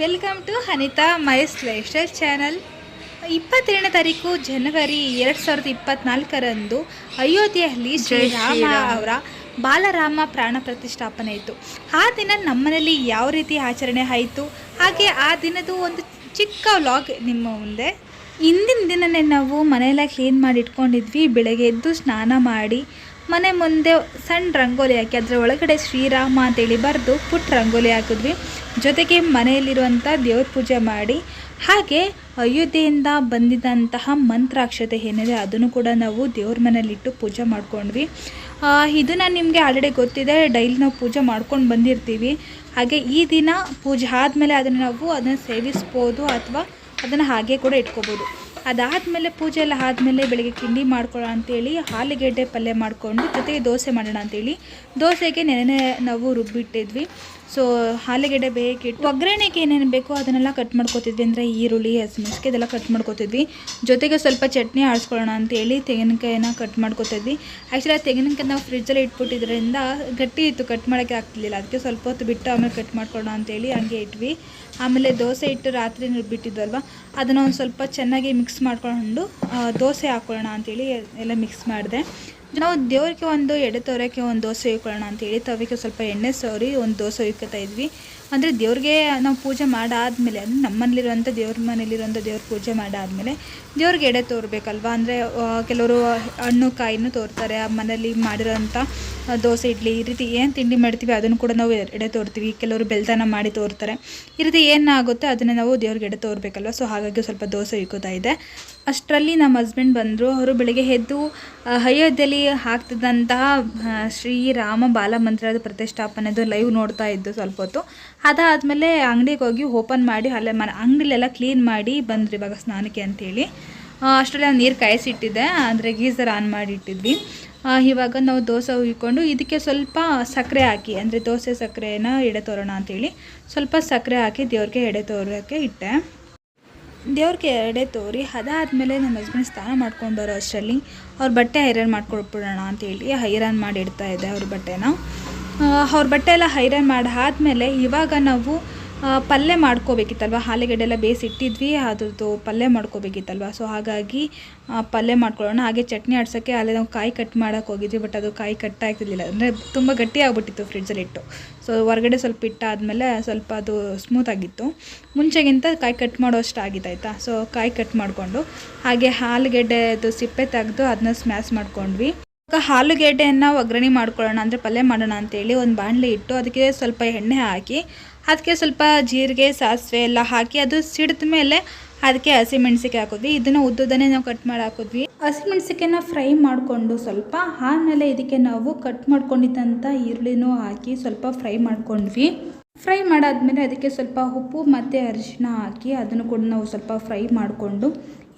Welcome to Anita ಮೈಸ್ lifestyle channel. ಇಪ್ಪತ್ತೆರಡನೇ ತಾರೀಕು ಜನವರಿ ಎರಡು ಸಾವಿರದ ಇಪ್ಪತ್ನಾಲ್ಕರಂದು ಅಯೋಧ್ಯೆಯಲ್ಲಿ ಶ್ರೀರಾಮ ಅವರ ಬಾಲರಾಮ ಪ್ರಾಣ ಪ್ರತಿಷ್ಠಾಪನೆ ಇತ್ತು. ಆ ದಿನ ನಮ್ಮನೇಲಿ ಯಾವ ರೀತಿ ಆಚರಣೆ ಆಯಿತು? ಹಾಗೆ ಆ ದಿನದ ಒಂದು ಚಿಕ್ಕ ವ್ಲಾಗ್ ನಿಮ್ಮ ಮುಂದೆ. ಇಂದಿನ ದಿನನೇ ನಾವು ಮನೆಯೆಲ್ಲ ಕ್ಲೀನ್ ಮಾಡಿ ಇಟ್ಕೊಂಡಿದ್ವಿ ಬೆಳಗ್ಗೆ ಎದ್ದು ಸ್ನಾನ ಮಾಡಿ ಮನೆ ಮುಂದೆ ಸಣ್ಣ ರಂಗೋಲಿ ಹಾಕಿ ಅದರ ಒಳಗಡೆ ಶ್ರೀರಾಮ ಅಂತೇಳಿ ಬರೆದು ಪುಟ್ಟ ರಂಗೋಲಿ ಹಾಕಿದ್ವಿ. ಜೊತೆಗೆ ಮನೆಯಲ್ಲಿರುವಂಥ ದೇವ್ರ ಪೂಜೆ ಮಾಡಿ, ಹಾಗೆ ಅಯೋಧ್ಯೆಯಿಂದ ಬಂದಿದ್ದಂತಹ ಮಂತ್ರಾಕ್ಷತೆ ಏನಿದೆ ಅದನ್ನು ಕೂಡ ನಾವು ದೇವ್ರ ಮನೇಲಿಟ್ಟು ಪೂಜೆ ಮಾಡ್ಕೊಂಡ್ವಿ. ನಾನು ನಿಮಗೆ ಆಲ್ರೆಡಿ ಗೊತ್ತಿದೆ ಡೈಲಿ ನಾವು ಪೂಜೆ ಮಾಡ್ಕೊಂಡು ಬಂದಿರ್ತೀವಿ. ಹಾಗೆ ಈ ದಿನ ಪೂಜೆ ಆದಮೇಲೆ ಅದನ್ನು ನಾವು ಅದನ್ನು ಸೇವಿಸ್ಬೋದು ಅಥವಾ ಅದನ್ನು ಹಾಗೆ ಕೂಡ ಇಟ್ಕೋಬೋದು. ಅದಾದಮೇಲೆ ಪೂಜೆ ಎಲ್ಲ ಆದಮೇಲೆ ಬೆಳಗ್ಗೆ ತಿಂಡಿ ಮಾಡ್ಕೊಳ್ಳೋ ಅಂತೇಳಿ ಆಲೂಗೆಡ್ಡೆ ಪಲ್ಯ ಮಾಡಿಕೊಂಡು ಜೊತೆಗೆ ದೋಸೆ ಮಾಡೋಣ ಅಂತೇಳಿ. ದೋಸೆಗೆ ನೆನೆ ನಾವು ರುಬ್ಬಿಟ್ಟಿದ್ವಿ. ಸೊ ಆಲೂಗೆಡ್ಡೆ ಬೇಕಿಟ್ಟು ಒಗ್ಗರಣೆಗೆ ಏನೇನು ಬೇಕೋ ಅದನ್ನೆಲ್ಲ ಕಟ್ ಮಾಡ್ಕೋತಿದ್ವಿ. ಅಂದರೆ ಈರುಳ್ಳಿ ಹಸಿಮೆಣಸಿಗೆ ಇದೆಲ್ಲ ಕಟ್ ಮಾಡ್ಕೋತಿದ್ವಿ. ಜೊತೆಗೆ ಸ್ವಲ್ಪ ಚಟ್ನಿ ಆಡಿಸ್ಕೊಳ್ಳೋಣ ಅಂತೇಳಿ ತೆಂಗಿನಕಾಯಿನ ಕಟ್ ಮಾಡ್ಕೋತಿದ್ವಿ. ಆ್ಯಕ್ಚುಲಿ ಆ ತೆಂಗಿನಕಾಯಿ ನಾವು ಫ್ರಿಜ್ಜಲ್ಲಿ ಇಟ್ಬಿಟ್ಟಿದ್ರಿಂದ ಗಟ್ಟಿ ಇತ್ತು ಕಟ್ ಮಾಡೋಕ್ಕೆ ಆಗ್ತಿರ್ಲಿಲ್ಲ. ಅದಕ್ಕೆ ಸ್ವಲ್ಪ ಹೊತ್ತು ಬಿಟ್ಟು ಆಮೇಲೆ ಕಟ್ ಮಾಡ್ಕೊಳ್ಳೋಣ ಅಂತೇಳಿ ಹಂಗೆ ಇಟ್ವಿ. ಆಮೇಲೆ ದೋಸೆ ಇಟ್ಟು ರಾತ್ರಿ ರುಬ್ಬಿಟ್ಟಿದ್ವಲ್ವ ಅದನ್ನು ಒಂದು ಸ್ವಲ್ಪ ಚೆನ್ನಾಗಿ ಮಿಕ್ಸ್ ಮಾಡ್ಕೊಂಡು ದೋಸೆ ಹಾಕ್ಕೊಳ್ಳೋಣ ಅಂತೇಳಿ ಎಲ್ಲ ಮಿಕ್ಸ್ ಮಾಡಿದೆ. ನಾವು ದೇವ್ರಿಗೆ ಒಂದು, ಎಡೆ ತೋರಕ್ಕೆ ಒಂದು ದೋಸೆ ಇಟ್ಕೊಳ್ಳೋಣ ಅಂತೇಳಿ ತವಕ್ಕೆ ಸ್ವಲ್ಪ ಎಣ್ಣೆ ಸವರಿ ಒಂದು ದೋಸೆ ಇಕ್ಕೋತಾ ಇದ್ವಿ. ಅಂದರೆ ದೇವ್ರಿಗೆ ನಾವು ಪೂಜೆ ಮಾಡಾದಮೇಲೆ, ಅಂದರೆ ನಮ್ಮಲ್ಲಿರುವಂಥ ದೇವ್ರ ಮನೇಲಿರುವಂಥ ದೇವ್ರ ಪೂಜೆ ಮಾಡಾದಮೇಲೆ ದೇವ್ರಿಗೆ ಎಡೆ ತೋರಬೇಕಲ್ವ? ಅಂದರೆ ಕೆಲವರು ಹಣ್ಣು ಕಾಯಿನೂ ತೋರ್ತಾರೆ, ಆ ಮನೇಲಿ ಮಾಡಿರೋಂಥ ದೋಸೆ ಇಡ್ಲಿ ಈ ರೀತಿ ಏನು ತಿಂಡಿ ಮಾಡ್ತೀವಿ ಅದನ್ನು ಕೂಡ ನಾವು ಎಡೆ ತೋರ್ತೀವಿ. ಕೆಲವರು ಬೆಲ್ತನ ಮಾಡಿ ತೋರ್ತಾರೆ. ಈ ರೀತಿ ಏನಾಗುತ್ತೆ ಅದನ್ನು ನಾವು ದೇವ್ರಿಗೆ ಎಡೆ ತೋರಬೇಕಲ್ವ? ಸೊ ಹಾಗಾಗಿ ಸ್ವಲ್ಪ ದೋಸೆ ಇಕ್ಕೋತಾ ಇದೆ. ಅಷ್ಟರಲ್ಲಿ ನಮ್ಮ ಹಸ್ಬೆಂಡ್ ಬಂದರು. ಅವರು ಬೆಳಿಗ್ಗೆ ಎದ್ದು ಅಯೋಧ್ಯೆಯಲ್ಲಿ ಆಗ್ತಿದ್ದಂತಹ ಆ, ಶ್ರೀರಾಮ ಬಾಲಮಂದಿರದ ಪ್ರತಿಷ್ಠಾಪನೆದು ಲೈವ್ ನೋಡ್ತಾ ಇದ್ದು ಸ್ವಲ್ಪ ಹೊತ್ತು. ಅದಾದಮೇಲೆ ಅಂಗಡಿಗೆ ಹೋಗಿ ಓಪನ್ ಮಾಡಿ ಅಲ್ಲೇ ಮನೆ ಅಂಗಡಿಲೆಲ್ಲ ಕ್ಲೀನ್ ಮಾಡಿ ಬಂದ್ರಿ ಇವಾಗ ಸ್ನಾನಕ್ಕೆ ಅಂಥೇಳಿ ಅಷ್ಟರಲ್ಲಿ ನಾವು ನೀರು ಕಾಯಿಸಿಟ್ಟಿದ್ದೆ. ಅಂದರೆ ಗೀಸರ್ ಆನ್ ಮಾಡಿ ಇಟ್ಟಿದ್ವಿ. ಇವಾಗ ನಾವು ದೋಸೆ ಹುಯ್ಕೊಂಡು ಇದಕ್ಕೆ ಸ್ವಲ್ಪ ಸಕ್ಕರೆ ಹಾಕಿ, ಅಂದರೆ ದೋಸೆ ಸಕ್ಕರೆನ ಎಡೆ ತೋರೋಣ ಅಂತೇಳಿ, ಸ್ವಲ್ಪ ಸಕ್ಕರೆ ಹಾಕಿ ದೇವ್ರಿಗೆ ಎಡೆ ತೋರೋಕ್ಕೆ ಇಟ್ಟೆ. ದೇವ್ರಿಗೆ ಎಡೆ ತೋರಿ ಅದಾದಮೇಲೆ ನಮ್ಮ ಹಸ್ಬೆಂಡ್ ಸ್ನಾನ ಮಾಡ್ಕೊಂಡು ಬರೋ ಅಷ್ಟರಲ್ಲಿ ಅವ್ರ ಬಟ್ಟೆ ಐರನ್ ಮಾಡ್ಕೊಡ್ಬಿಡೋಣ ಅಂತೇಳಿ ಐರನ್ ಮಾಡಿ ಇಡ್ತಾ ಇದ್ದೆ ಅವ್ರ ಬಟ್ಟೆನ. ಅವ್ರ ಬಟ್ಟೆ ಎಲ್ಲ ಐರನ್ ಮಾಡಿ ಆದಮೇಲೆ ಇವಾಗ ನಾವು ಪಲ್ಯ ಮಾಡ್ಕೋಬೇಕಿತ್ತಲ್ವ? ಆಲೂಗಡ್ಡೆ ಎಲ್ಲ ಬೇಯಿಸಿ ಇಟ್ಟಿದ್ವಿ ಅದ್ರದ್ದು ಪಲ್ಯ ಮಾಡ್ಕೋಬೇಕಿತ್ತಲ್ವ? ಸೊ ಹಾಗಾಗಿ ಪಲ್ಯ ಮಾಡ್ಕೊಳ್ಳೋಣ. ಹಾಗೆ ಚಟ್ನಿ ಆಡ್ಸೋಕ್ಕೆ ಅಲ್ಲೇ ನಾವು ಕಾಯಿ ಕಟ್ ಮಾಡೋಕ್ಕೆ ಹೋಗಿದ್ವಿ ಬಟ್ ಅದು ಕಾಯಿ ಕಟ್ ಆಗ್ತಿರ್ಲಿಲ್ಲ. ಅಂದರೆ ತುಂಬ ಗಟ್ಟಿ ಆಗಿಬಿಟ್ಟಿತ್ತು ಫ್ರಿಡ್ಜಲ್ಲಿ ಇಟ್ಟು. ಸೊ ಹೊರಗಡೆ ಸ್ವಲ್ಪ ಇಟ್ಟಾದಮೇಲೆ ಸ್ವಲ್ಪ ಅದು ಸ್ಮೂತ್ ಆಗಿತ್ತು. ಮುಂಚೆಗಿಂತ ಕಾಯಿ ಕಟ್ ಮಾಡೋ ಅಷ್ಟು ಆಯಿತಾ? ಸೊ ಕಾಯಿ ಕಟ್ ಮಾಡಿಕೊಂಡು, ಹಾಗೆ ಆಲೂಗೆಡ್ಡೆದು ಸಿಪ್ಪೆ ತೆಗೆದು ಅದನ್ನ ಸ್ಮ್ಯಾಶ್ ಮಾಡ್ಕೊಂಡ್ವಿ. ಈಗ ಆಲೂಗೆಡ್ಡೆಯನ್ನು ಒಗ್ಗರಣೆ ಮಾಡ್ಕೊಳ್ಳೋಣ ಅಂದರೆ ಪಲ್ಯ ಮಾಡೋಣ ಅಂತೇಳಿ ಒಂದು ಬಾಣಲೆ ಇಟ್ಟು, ಅದಕ್ಕೆ ಸ್ವಲ್ಪ ಎಣ್ಣೆ ಹಾಕಿ ಅದಕ್ಕೆ ಸ್ವಲ್ಪ ಜೀರಿಗೆ, ಸಾಸಿವೆ ಎಲ್ಲ ಹಾಕಿ ಅದು ಸಿಡಿದ ಮೇಲೆ ಅದಕ್ಕೆ ಹಸಿಮೆಣ್ಸಿಕಾಯಿ ಹಾಕಿದ್ವಿ. ಇದನ್ನು ಉದ್ದುದನ್ನೇ ನಾವು ಕಟ್ ಮಾಡಿ ಹಾಕಿದ್ವಿ. ಹಸಿಮೆಣ್ಸಿಕಾಯನ್ನ ಫ್ರೈ ಮಾಡಿಕೊಂಡು ಸ್ವಲ್ಪ ಆಮೇಲೆ ಇದಕ್ಕೆ ನಾವು ಕಟ್ ಮಾಡ್ಕೊಂಡಿದ್ದಂಥ ಈರುಳ್ಳಿನೂ ಹಾಕಿ ಸ್ವಲ್ಪ ಫ್ರೈ ಮಾಡ್ಕೊಂಡ್ವಿ. ಫ್ರೈ ಮಾಡಾದಮೇಲೆ ಅದಕ್ಕೆ ಸ್ವಲ್ಪ ಉಪ್ಪು, ಮತ್ತು ಅರಿಶಿನ ಹಾಕಿ ಅದನ್ನು ಕೂಡ ನಾವು ಸ್ವಲ್ಪ ಫ್ರೈ ಮಾಡಿಕೊಂಡು,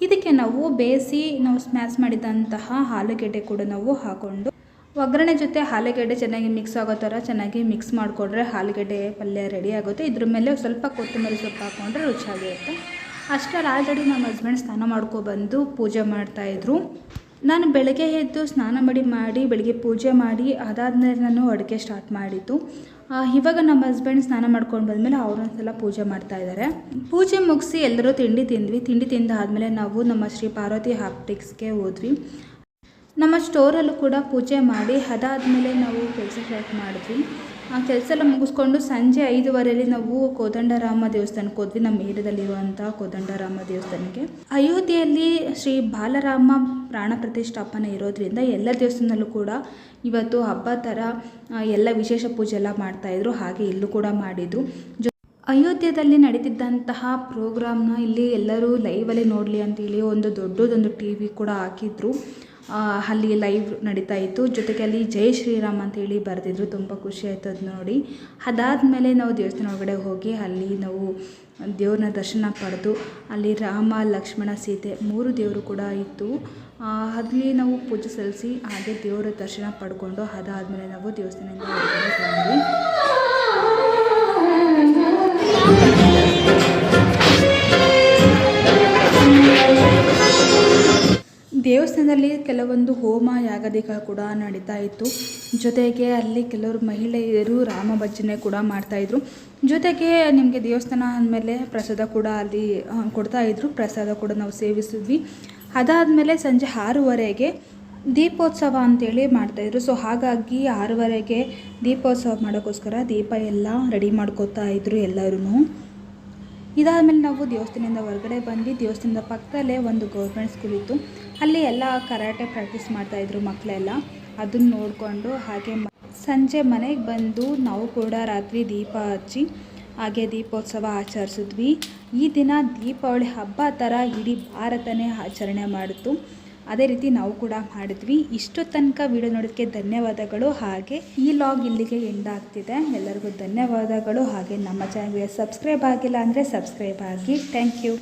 ಇದಕ್ಕೆ ನಾವು ಬೇಯಿಸಿ ನಾವು ಸ್ಮ್ಯಾಶ್ ಮಾಡಿದಂತಹ ಆಲೂಗೆಡ್ಡೆ ಕೂಡ ನಾವು ಹಾಕ್ಕೊಂಡು ಒಗ್ಗರಣೆ ಜೊತೆ ಆಲೂಗಡ್ಡೆ ಚೆನ್ನಾಗಿ ಮಿಕ್ಸ್ ಆಗೋ ಥರ ಚೆನ್ನಾಗಿ ಮಿಕ್ಸ್ ಮಾಡಿಕೊಂಡ್ರೆ ಆಲೂಗಡ್ಡೆ ಪಲ್ಯ ರೆಡಿ ಆಗುತ್ತೆ. ಇದ್ರ ಮೇಲೆ ಸ್ವಲ್ಪ ಕೊತ್ತಂಬರಿ ಸೊಪ್ಪು ಹಾಕ್ಕೊಂಡ್ರೆ ರುಚಿಯಾಗಿರುತ್ತೆ ಅಷ್ಟರಲ್ಲಿ ಆಲ್ರೆಡಿ ನಮ್ಮ ಹಸ್ಬೆಂಡ್ ಸ್ನಾನ ಮಾಡ್ಕೊಬಂದು ಪೂಜೆ ಮಾಡ್ತಾಯಿದ್ರು ನಾನು ಬೆಳಗ್ಗೆ ಎದ್ದು ಸ್ನಾನ ಮಾಡಿ ಮಾಡಿ ಬೆಳಗ್ಗೆ ಪೂಜೆ ಮಾಡಿ ಅದಾದಮೇಲೆ ನಾನು ಅಡುಗೆ ಸ್ಟಾರ್ಟ್ ಮಾಡಿದ್ದು. ಇವಾಗ ನಮ್ಮ ಹಸ್ಬೆಂಡ್ ಸ್ನಾನ ಮಾಡ್ಕೊಂಡು ಬಂದಮೇಲೆ ಅವರೊಂದ್ಸಲ ಪೂಜೆ ಮಾಡ್ತಾಯಿದ್ದಾರೆ ಪೂಜೆ ಮುಗಿಸಿ ಎಲ್ಲರೂ ತಿಂಡಿ ತಿಂದ್ವಿ. ತಿಂಡಿ ತಿಂದಾದಮೇಲೆ ನಾವು ನಮ್ಮ ಶ್ರೀ ಪಾರ್ವತಿ ಹಾಪ್ಟಿಕ್ಸ್ಗೆ ಹೋದ್ವಿ. ನಮ್ಮ ಸ್ಟೋರಲ್ಲೂ ಕೂಡ ಪೂಜೆ ಮಾಡಿ, ಅದಾದಮೇಲೆ ನಾವು ಕೆಲಸ ಸ್ಟಾರ್ಟ್ ಮಾಡಿದ್ವಿ. ಆ ಕೆಲಸ ಎಲ್ಲ ಮುಗಿಸ್ಕೊಂಡು ಸಂಜೆ ಐದುವರೆಯಲ್ಲಿ ನಾವು ಕೋದಂಡರಾಮ ದೇವಸ್ಥಾನಕ್ಕೆ ಹೋದ್ವಿ, ನಮ್ಮ ಏರಿಯಾದಲ್ಲಿರುವಂಥ ಕೋದಂಡರಾಮ ದೇವಸ್ಥಾನಕ್ಕೆ. ಅಯೋಧ್ಯೆಯಲ್ಲಿ ಶ್ರೀ ಬಾಲರಾಮ ಪ್ರಾಣ ಪ್ರತಿಷ್ಠಾಪನೆ ಇರೋದ್ರಿಂದ ಎಲ್ಲ ದೇವಸ್ಥಾನದಲ್ಲೂ ಕೂಡ ಇವತ್ತು ಹಬ್ಬ ಥರ ಎಲ್ಲ ವಿಶೇಷ ಪೂಜೆ ಎಲ್ಲ ಮಾಡ್ತಾಯಿದ್ರು ಹಾಗೆ ಇಲ್ಲೂ ಕೂಡ ಮಾಡಿದರು. ಜೊ ಅಯೋಧ್ಯೆಯಲ್ಲಿ ನಡೀತಿದ್ದಂತಹ ಪ್ರೋಗ್ರಾಮ್ನ ಇಲ್ಲಿ ಎಲ್ಲರೂ ಲೈವಲ್ಲಿ ನೋಡಲಿ ಅಂತೇಳಿ ಒಂದು ದೊಡ್ಡದೊಂದು ಟಿ ವಿ ಕೂಡ ಹಾಕಿದ್ರು. ಅಲ್ಲಿ ಲೈವ್ ನಡೀತಾ ಇತ್ತು. ಜೊತೆಗೆ ಅಲ್ಲಿ ಜೈ ಶ್ರೀರಾಮ್ ಅಂತೇಳಿ ಬರೆದಿದ್ರು. ತುಂಬ ಖುಷಿ ಆಯ್ತು ಅದು ನೋಡಿ. ಅದಾದಮೇಲೆ ನಾವು ದೇವಸ್ಥಾನ ಒಳಗಡೆ ಹೋಗಿ ಅಲ್ಲಿ ನಾವು ದೇವ್ರನ್ನ ದರ್ಶನ ಪಡೆದು ಅಲ್ಲಿ ರಾಮ, ಲಕ್ಷ್ಮಣ, ಸೀತೆ ಮೂರು ದೇವರು ಕೂಡ ಇತ್ತು. ಅಲ್ಲಿ ನಾವು ಪೂಜೆ ಸಲ್ಲಿಸಿ ಹಾಗೆ ದೇವರ ದರ್ಶನ ಪಡ್ಕೊಂಡು ಅದಾದಮೇಲೆ ನಾವು ದೇವಸ್ಥಾನದಿಂದ ಹೊರಗಡೆ ದೇವಸ್ಥಾನದಲ್ಲಿ ಕೆಲವೊಂದು ಹೋಮ ಯಾಗದಿಗಳು ಕೂಡ ನಡೀತಾ ಇತ್ತು. ಜೊತೆಗೆ ಅಲ್ಲಿ ಕೆಲವರು ಮಹಿಳೆಯರು ರಾಮ ಭಜನೆ ಕೂಡ ಮಾಡ್ತಾಯಿದ್ರು ಜೊತೆಗೆ ನಿಮಗೆ ದೇವಸ್ಥಾನ ಅಂದಮೇಲೆ ಪ್ರಸಾದ ಕೂಡ ಅಲ್ಲಿ ಕೊಡ್ತಾ ಕೊಡ್ತಾಯಿದ್ರು ಪ್ರಸಾದ ಕೂಡ ನಾವು ಸೇವಿಸಿದ್ವಿ. ಅದಾದಮೇಲೆ ಸಂಜೆ ಆರೂವರೆಗೆ ದೀಪೋತ್ಸವ ಅಂತೇಳಿ ಮಾಡ್ತಾಯಿದ್ರು ಸೊ ಹಾಗಾಗಿ ಆರೂವರೆಗೆ ದೀಪೋತ್ಸವ ಮಾಡೋಕ್ಕೋಸ್ಕರ ದೀಪ ಎಲ್ಲ ರೆಡಿ ಮಾಡ್ಕೋತಾ ಇದ್ರು ಎಲ್ಲರೂ ಇದಾದಮೇಲೆ ನಾವು ದೇವಸ್ಥಾನದಿಂದ ಹೊರಗಡೆ ಬಂದು, ದೇವಸ್ಥಾನದ ಪಕ್ಕದಲ್ಲೇ ಒಂದು ಗೌರ್ಮೆಂಟ್ ಸ್ಕೂಲ್ ಇತ್ತು. ಅಲ್ಲಿ ಎಲ್ಲ ಕರಾಟೆ ಪ್ರಾಕ್ಟೀಸ್ ಮಾಡ್ತಾಯಿದ್ರು ಮಕ್ಕಳೆಲ್ಲ ಅದನ್ನು ನೋಡಿಕೊಂಡು ಹಾಗೆ ಸಂಜೆ ಮನೆಗೆ ಬಂದು ನಾವು ಕೂಡ ರಾತ್ರಿ ದೀಪ ಹಚ್ಚಿ ಹಾಗೆ ದೀಪೋತ್ಸವ ಆಚರಿಸಿದ್ವಿ. ಈ ದಿನ ದೀಪಾವಳಿ ಹಬ್ಬ ಥರ ಇಡೀ ಭಾರತನೇ ಆಚರಣೆ ಮಾಡಿತು. ಅದೇ ರೀತಿ ನಾವು ಕೂಡ ಮಾಡಿದ್ವಿ. ಇಷ್ಟು ತನಕ ವಿಡಿಯೋ ನೋಡೋದಕ್ಕೆ ಧನ್ಯವಾದಗಳು. ಹಾಗೆ ಈ ಲಾಗ್ ಇಲ್ಲಿಗೆ ಎಂಡ್ ಆಗ್ತಿದೆ. ಎಲ್ಲರಿಗೂ ಧನ್ಯವಾದಗಳು. ಹಾಗೆ ನಮ್ಮ ಚಾನಲ್ಗೆ ಸಬ್ಸ್ಕ್ರೈಬ್ ಆಗಿಲ್ಲ ಅಂದರೆ ಸಬ್ಸ್ಕ್ರೈಬ್ ಆಗಿ. Thank you